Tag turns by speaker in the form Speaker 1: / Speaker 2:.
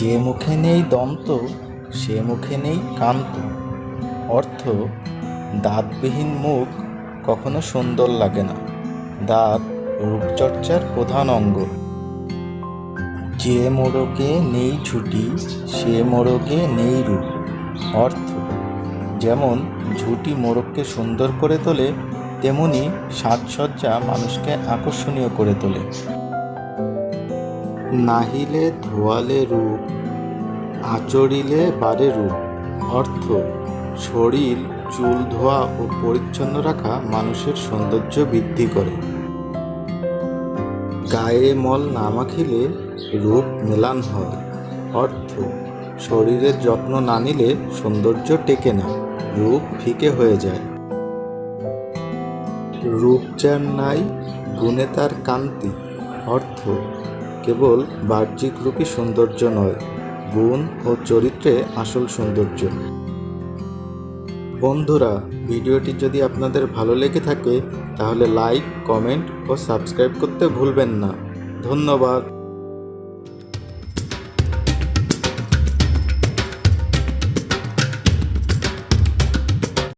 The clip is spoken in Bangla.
Speaker 1: যে মুখে নেই দন্ত, সে মুখে নেই কান্ত অর্থ, দাঁতবিহীন মুখ কখনো সুন্দর লাগে না। দাঁত রূপচর্চার প্রধান অঙ্গ। যে মোড়কে নেই ঝুঁটি সে মোড়কে নেই রূপ। অর্থ, যেমন ঝুঁটি মোড়ককে সুন্দর করে তোলে, তেমনি সাজসজ্জা মানুষকে আকর্ষণীয় করে তোলে। নাহিলে ধোয়ালে রূপ আচরিলে বারে রূপ। অর্থ, শরীর, চুল ধোয়া ও পরিচ্ছন্ন রাখা মানুষের সৌন্দর্য বৃদ্ধি করে। গায়ে মল না মাখিলে রূপ মেলান হয়। অর্থ, শরীরের যত্ন না নিলে সৌন্দর্য টেকে না, রূপ ফিকে হয়ে যায়। রূপ যার নাই, গুণে তার কান্তি। অর্থ কেবল বাহ্যিক রূপই সৌন্দর্য নয়, গুণ ও চরিত্রে আসল সৌন্দর্য। বন্ধুরা, ভিডিওটি যদি আপনাদের ভালো লেগে থাকে, তাহলে লাইক, কমেন্ট ও সাবস্ক্রাইব করতে ভুলবেন না। ধন্যবাদ।